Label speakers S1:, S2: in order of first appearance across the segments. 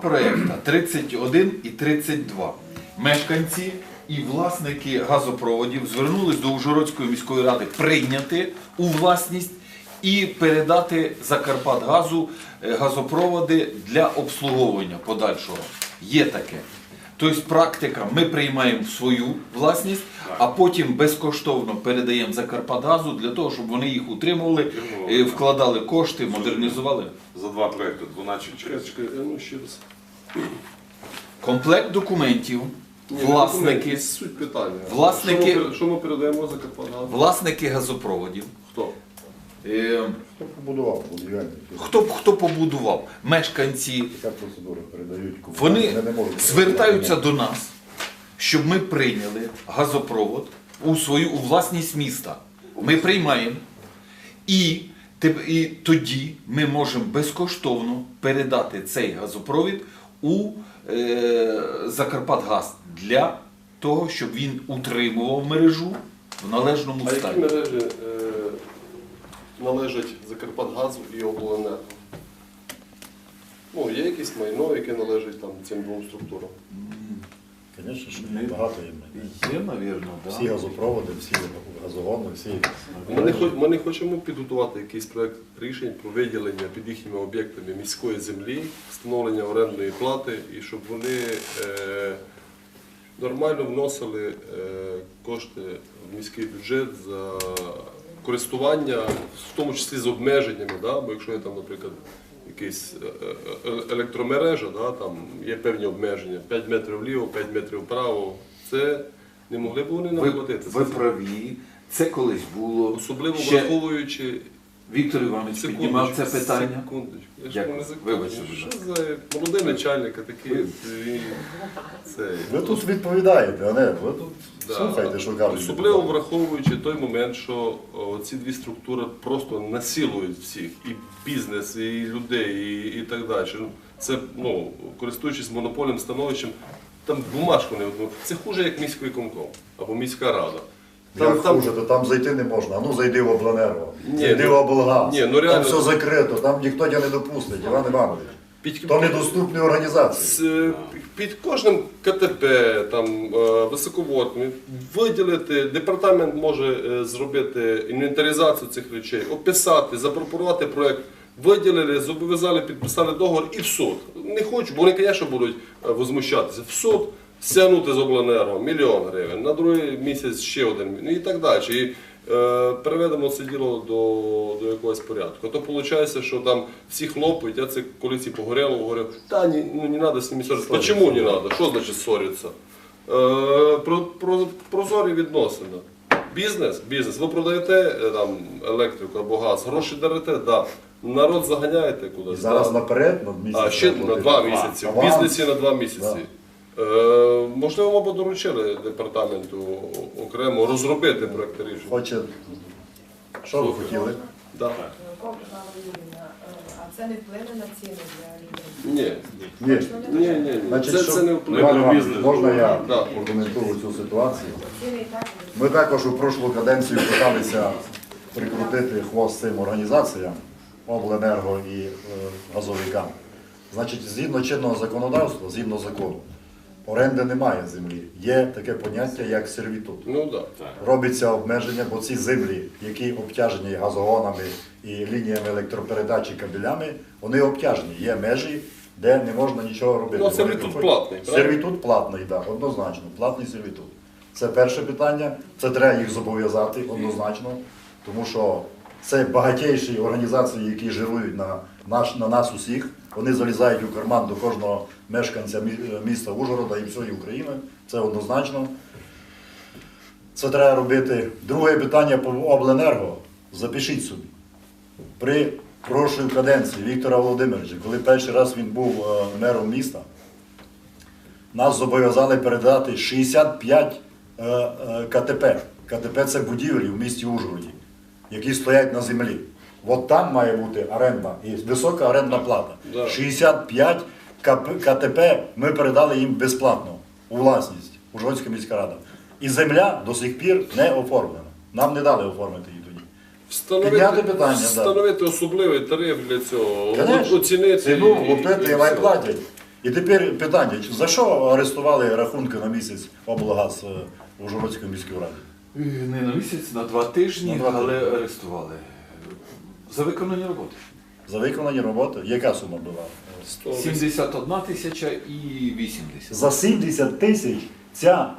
S1: проєкта 31 і 32. Мешканці і власники газопроводів звернулись до Ужгородської міської ради прийняти у власність і передати Закарпатгазу е, газопроводи для обслуговування подальшого. Є таке. Тобто практика, ми приймаємо в свою власність, а потім безкоштовно передаємо Закарпатгазу для того, щоб вони їх утримували, е, вкладали кошти, модернізували.
S2: За два проекти 12 через.
S3: Чекай, ну ще раз.
S1: Комплект документів,
S3: Ні,
S1: власники,
S3: суть питання.
S1: Власники-
S3: Що ми, що ми передаємо за Карпатгаз?
S1: власники газопроводів.
S3: Хто?
S1: Е,
S4: Хто побудував будівельник?
S1: Хто, хто побудував? Мешканці.
S4: Яка процедура передають?
S1: Вони
S4: не
S1: звертаються до нас, щоб ми прийняли газопровод у свою у власність міста. Ми приймаємо. І, і тоді ми можемо безкоштовно передати цей газопровід у е, Закарпатгаз для того, щоб він утримував мережу в належному
S3: А які
S1: стані.
S3: мережі е, належать Закарпатгазу і обленерго? Ну, є якесь майно, яке належить там цим двом структурам.
S4: Звісно, що багато є.
S1: Є, мабуть,
S4: Всі газопроводи, всі газогони, всі.
S3: Ми не, ми не хочемо підготувати якийсь проект рішень про виділення під їхніми об'єктами міської землі, встановлення орендної плати і щоб вони е, нормально вносили е, кошти в міський бюджет за користування, в тому числі з обмеженнями. Да? Бо якщо є там, наприклад, якась е, е, е, електромережа, да? там є певні обмеження, 5 метрів вліво, 5 метрів вправо, це не могли б вони наплатити.
S1: Ви, ви праві. Це колись було.
S3: Особливо
S1: Ще
S3: враховуючи
S1: Віктор Іванович піднімав це питання.
S3: Секундочку. Я ж
S1: Дякую.
S3: не.
S1: Вибачте, будь
S3: Що за молодий начальник, а такий це.
S4: Ви тут відповідаєте, а не ви тут
S3: Да.
S4: слухайте, що кажуть.
S3: Особливо враховуючи той момент, що о, ці дві структури просто насилують всіх, і бізнес, і людей, і, і так далі. Ну, Це, ну, користуючись монопольним становищем, там бумажку не одну. Це хуже, як міський комком або міська рада.
S4: Як хуже, то там зайти не можна. А ну зайди в обленерго,
S3: Ні,
S4: зайди
S3: ну-
S4: в облгаз.
S3: ні, ну, реально-
S4: Там все закрито, там ніхто тебе не допустить, Іван Іванович.
S3: Під-
S4: То недоступні організації.
S3: З, е, під кожним КТП, там, е, висоководним, виділити, департамент може е, зробити інвентаризацію цих речей, описати, запропонувати проєкт, виділили, зобов'язали, підписали договор і в суд. Не хочу, бо вони, звісно, будуть е, возмущатися. В суд стягнути з обленерго мільйон гривень, на другий місяць ще один ну і так далі. І, е, переведемо це діло до, до якогось порядку. То виходить, що там всі хлопають, я це коли ці погорело, говорив, та ні, ну не треба з ними ссоритися. Почему не треба? Що значить ссоритися? Е, про, про, прозорі відносини. Бізнес, бізнес. Ви продаєте е, там електрику або газ, гроші дарите, да. Народ заганяєте
S4: І
S3: кудись.
S4: зараз
S3: да.
S4: наперед, на місяць.
S3: А ще на два місяці. В бізнесі на два місяці. Е, можливо, ми б доручили департаменту окремо розробити проекти рішення.
S4: Хоче. Що ви хотіли?
S3: Да.
S5: Е, а це не вплине на ціни для людей?
S3: Ні.
S4: Ні.
S3: Ні, ні, ні.
S4: Значить,
S3: Це,
S4: що-
S3: це не
S4: Іван. Іванович, можна я
S3: Да.
S4: прокоментую цю ситуацію? Ми також у прошлу каденцію питалися прикрутити хвост цим організаціям, обленерго і е, газовикам. Значить, згідно чинного законодавства, згідно закону, оренди немає землі. Є таке поняття, як сервітут.
S3: Ну так. Да.
S4: Робиться обмеження, бо ці землі, які обтяжені газогонами і лініями електропередачі кабелями, вони обтяжені. Є межі, де не можна нічого робити.
S3: Ну, сервітут
S4: Вони
S3: платний, правильно?
S4: Сервітут платний, так, да, однозначно. Платний сервітут. Це перше питання. Це треба їх зобов'язати однозначно, тому що це багатейші організації, які жирують на, наш, на нас усіх. Вони залізають у карман до кожного мешканця міста Ужгорода і всієї України. Це однозначно. Це треба робити. Друге питання по обленерго. Запишіть собі. При прошлій каденції Віктора Володимировича, коли перший раз він був е, мером міста, нас зобов'язали передати 65 е, е, КТП. КТП це будівлі в місті Ужгороді, які стоять на землі. От там має бути оренда і висока орендна плата. 65 КТП ми передали їм безплатно у власність Ужгородська міська рада. І земля до сих пір не оформлена. Нам не дали оформити її тоді.
S3: Встановити,
S4: Підняти питання, да.
S3: встановити особливий тариф для цього,
S4: Конечно.
S3: оцінити.
S4: Ціну
S3: і-
S4: лупити
S3: і
S4: платять. І тепер питання, за що арестували рахунки на місяць облгаз е, Ужгородської міської ради?
S1: Е, Не на місяць, на два тижні,
S4: На два
S1: але
S4: тижні.
S1: арестували. За виконані роботи.
S4: За виконані роботи, яка сума була?
S1: 71 тисяча і 80.
S4: За 70 тисяч ця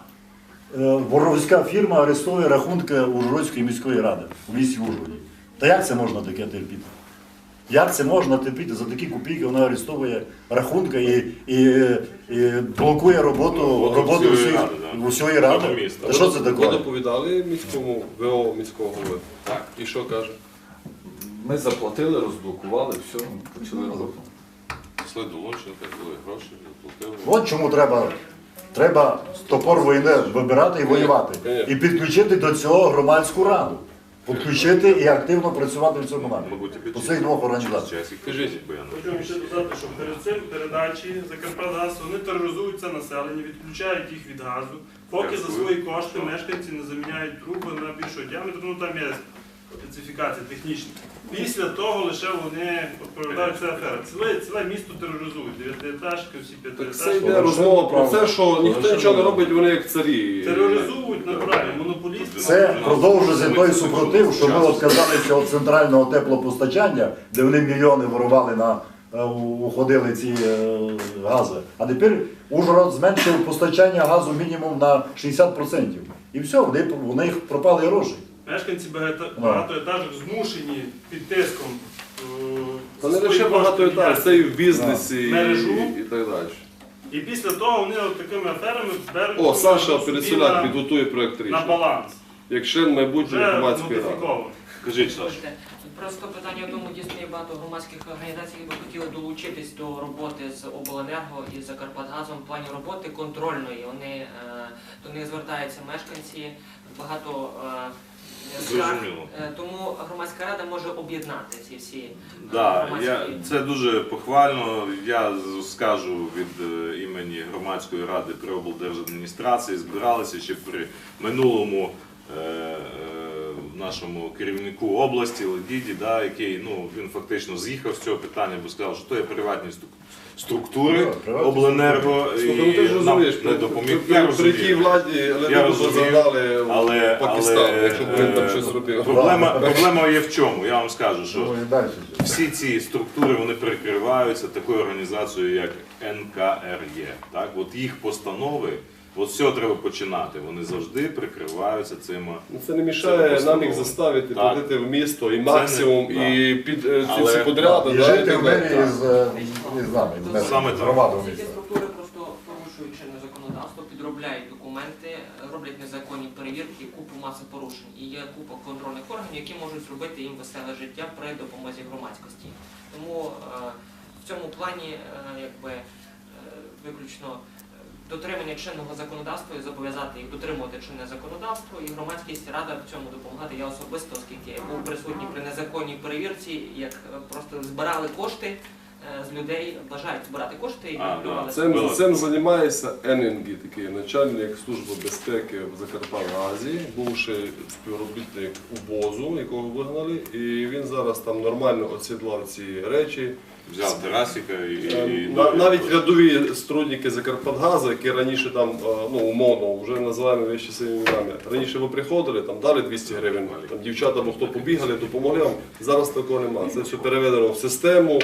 S4: е, воровська фірма арестує рахунки Ужгородської міської ради у місті Ужгороді. Та як це можна таке терпіти? Як це можна терпіти? За такі копійки вона арестовує рахунки і, і, і блокує роботу,
S2: Ну,
S4: роботу
S2: всієї
S4: усієї
S2: ради, да.
S4: усієї ради.
S2: Міста.
S4: Та що це
S3: Ви
S4: таке?
S3: доповідали міському ВО міського голови?
S1: Так.
S3: І що каже?
S1: Ми заплатили, розблокували, все, почали роботу.
S2: Пішли до Лунченка, дали гроші, заплатили.
S4: От чому треба, треба топор війни вибирати і воювати. І підключити до цього громадську раду. Підключити і активно працювати в цьому напрямку. У цих двох організаціях.
S2: Часик, кажіть, бо
S6: Хочу ще додати, що перед цим передачі Закарпатгаз вони тероризують це населення, відключають їх від газу, поки за свої кошти мешканці не заміняють труби на більшого діаметру, ну там є специфікація технічна. Після того лише вони відповідають це афера. Ціле, ціле місто тероризують. Дев'ятиетажки, всі
S3: Так це
S6: п'ятиетажки.
S3: йде розмова про те, що ніхто нічого не робить, вони як царі.
S6: Тероризують натурально, монополісти.
S4: Це продовжує той супротив, що ми відказалися від центрального теплопостачання, де вони мільйони ворували на е, уходили ці е, гази. А тепер Ужгород зменшив постачання газу мінімум на 60%. І все, вони, у них пропали гроші.
S6: Мешканці багато- багатоетажок змушені під тиском. е,
S3: Та не лише
S6: кошти
S3: багато етаж, це і в бізнесі, і,
S6: Мережу.
S3: і так далі.
S6: І після того вони от такими аферами беруть
S3: О, Саша
S6: собі
S3: Пересоляк підготує проєкт
S6: на
S3: рішення.
S6: баланс.
S3: Як член майбутньої
S6: Вже
S3: громадської ради.
S2: Кажіть, Саш.
S7: Бачите, Просто питання в тому, дійсно є багато громадських організацій, які би хотіли долучитись до роботи з обленерго і Закарпатгазом в плані роботи контрольної. Вони е, до них звертаються мешканці, багато е, Е, тому громадська рада може об'єднати ці всі е,
S2: Да,
S7: громадські.
S2: я, це дуже похвально. Я скажу від е, імені громадської ради при облдержадміністрації. Збиралися ще при минулому е, нашому керівнику області Ледіді, да, який ну, він фактично з'їхав з цього питання, бо сказав, що то є приватні структури
S4: Да,
S2: обленерго
S3: і ну ти ж
S2: нам
S3: розумієш,
S2: не допоміг. Я
S3: при, тій
S2: розумію.
S3: владі
S2: Я розумію,
S3: загнали
S2: Але,
S3: в Пакистан,
S2: але,
S3: якщо б він там
S2: е,
S3: щось зробив.
S2: Проблема, проблема є в чому? Я вам скажу, що
S4: Ну, далі.
S2: всі ці структури вони прикриваються такою організацією, як НКРЄ. Так, от їх постанови, от з цього треба починати. Вони завжди прикриваються цими.
S3: Ну, Це не мішає
S2: Це
S3: нам їх заставити
S2: Так.
S3: платити в місто і
S2: не-
S3: максимум,
S2: да.
S3: і під е, ці
S2: Але-
S3: всі подряди.
S4: І
S3: да,
S4: жити
S3: так
S4: в
S3: далі.
S4: мирі е, із нами, з
S2: Саме
S4: з
S2: так.
S4: громадою
S7: Ці
S4: міста.
S7: структури просто порушують чинне законодавство, підробляють документи, роблять незаконні перевірки, купу маси порушень. І є купа контрольних органів, які можуть зробити їм веселе життя при допомозі громадськості. Тому е, в цьому плані е, якби е, виключно дотримання чинного законодавства і зобов'язати їх дотримувати чинне законодавство і громадськість рада в цьому допомагати. Я особисто, оскільки я був присутній при незаконній перевірці, як е, просто збирали кошти е, з людей, бажають збирати кошти і
S2: А,
S3: Цим, цим займається ННГ, такий начальник Служби безпеки в Закарпатгазі, бувший співробітник УБОЗу, якого вигнали, і він зараз там нормально оцідлав ці речі.
S2: Взяв Тарасіка і,
S3: На- навіть рядові сотрудники Закарпатгазу, які раніше там, е, ну умовно, вже називаємо вещі своїми іменами. Раніше ви приходили, там дали 200 гривень, там дівчата або хто побігали, допомогли вам. Зараз такого немає. Це все переведено в систему.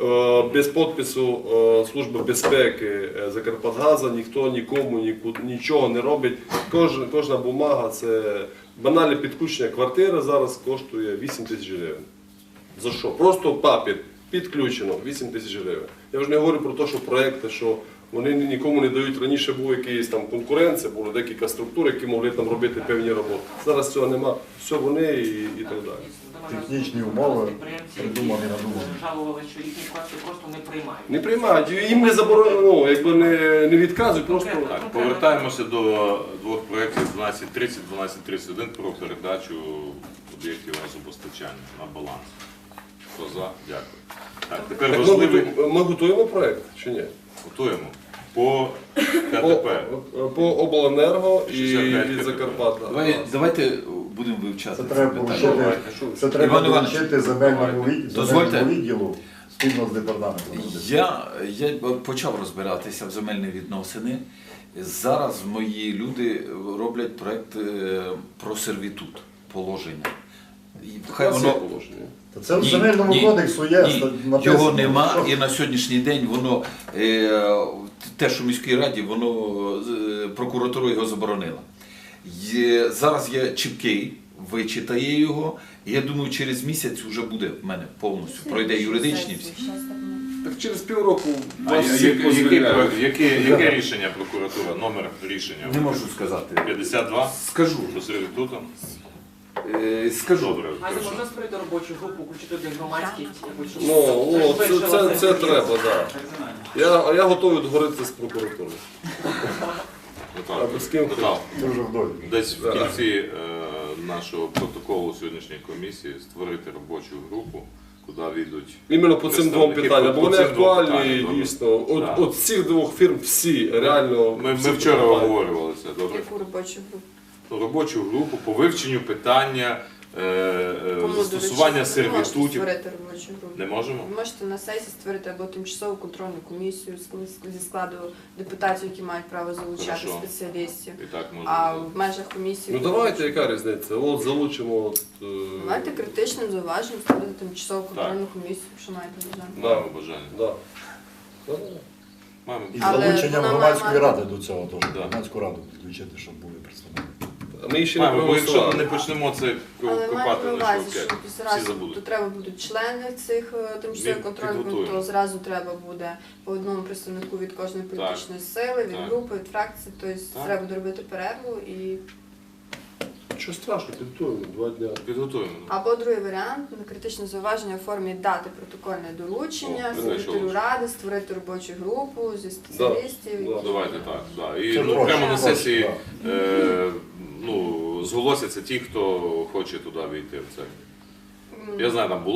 S3: Е, Без підпису е, Служби безпеки е, Закарпатгаза ніхто нікому ніку- нічого не робить. Кожна, кожна бумага це банальне підключення квартири зараз коштує 8 тисяч гривень. За що? Просто папір підключено 8 тисяч гривень. Я вже не говорю про те, що проекти, що вони нікому не дають. Раніше був якийсь там конкуренція, було декілька структур, які могли там робити певні роботи. Зараз цього нема. Все вони і, і так далі.
S4: Технічні умови придумані, надумані.
S7: жалували, що їхні кошти просто не приймають.
S3: Не приймають, їм не заборонено, ну, якби не, не відказують, просто
S2: Так, повертаємося до двох проєктів 1230, 1231 про передачу об'єктів газопостачання на баланс. Хто за? Дякую. Так, тепер
S3: так, ми,
S2: важливий.
S3: готу- ми готуємо проект чи ні?
S2: Готуємо. По
S3: По,
S2: КТП.
S3: по обленерго і
S2: 65
S3: від Закарпаття.
S1: Давай, давайте будемо вивчати
S4: Це
S1: це
S4: треба
S1: питання.
S4: порушити, це треба
S1: Іван Іванович,
S4: доручити земельному від-
S1: дозвольте.
S4: земельному відділу спільно з департаментом.
S1: Я, я почав розбиратися в земельні відносини. Зараз мої люди роблять проект е, про сервітут, положення. Хай воно.
S4: Та це в
S1: Ні,
S4: земельному
S1: ні,
S4: кодексу є.
S1: Ні,
S4: написано,
S1: його нема,
S4: що-
S1: і на сьогоднішній день воно е, те, що в міській раді, воно е, прокуратура його заборонила. Є, зараз є чіпкий, вичитає його. І я думаю, через місяць вже буде в мене повністю. Пройде юридичні всі.
S3: Так через півроку
S2: А
S3: вас
S2: я-
S3: всіх
S2: яке, яке, яке, яке рішення прокуратура? Номер рішення?
S1: Не можу сказати.
S2: 52?
S1: Скажу.
S2: Про сервітутом?
S1: Е, скажу.
S2: Добре.
S7: А не можна створити робочу групу, включити туди громадськість, якусь, щоб
S3: Ну, о, це, це, це треба, так. Я, а я готовий договоритися з прокуратурою. Без ким
S4: Ти вже.
S2: Десь в кінці е, нашого протоколу сьогоднішньої комісії створити робочу групу, куди війдуть
S3: Іменно по цим двом
S2: Представники
S3: питанням, бо
S2: по
S3: вони
S2: цим двом
S3: актуальні
S2: питанням,
S3: дійсно. От,
S2: Да.
S3: от цих двох фірм всі реально.
S2: Ми,
S3: всі
S2: ми вчора
S3: актуальні.
S2: обговорювали це. Добре.
S8: Яку робочу групу?
S2: Робочу групу по вивченню питання е, е,
S8: Кому
S2: застосування
S8: доручити? Ви можете
S2: сервітутів.
S8: створити робочу групу.
S2: Не можемо?
S8: Ви можете на сесії створити або тимчасову контрольну комісію з- зі складу депутатів, які мають право залучати
S2: Хорошо.
S8: спеціалістів.
S2: І так можемо.
S8: А в межах комісії
S3: Ну давайте, яка різниця? От залучимо. От, е,
S8: давайте критичним зауваженням створити тимчасову контрольну комісію, що маєте бажання.
S2: Маємо бажання.
S3: Да. Да.
S2: Маємо
S4: І
S8: Але
S4: залученням
S8: вона
S4: громадської ради до цього теж.
S2: Да.
S4: Громадську раду підключити, щоб були представники.
S3: А Ми ще не
S2: Маємо, бо якщо ми
S3: проголосували.
S2: не почнемо це
S8: Але
S2: копати
S8: на
S2: на
S8: увазі, що
S2: всі
S8: зразу
S2: забудуть.
S8: то треба будуть члени цих е, тимчасових контрольних груп, то зразу треба буде по одному представнику від кожної політичної сили, від
S2: Так.
S8: групи, від фракції. Тобто
S2: Так.
S8: треба буде робити перерву і
S3: Що страшно, підготуємо два дня.
S2: Підготуємо.
S8: Або другий варіант на критичне зауваження у формі дати протокольне доручення,
S2: О,
S8: секретарю ради, створити робочу групу зі спеціалістів.
S3: Да.
S8: да.
S2: Давайте так. Да. І
S4: Це
S2: ну, прямо на
S4: проще,
S2: сесії
S4: да.
S2: е, ну, зголосяться ті, хто хоче туди війти в це. Я знаю, там була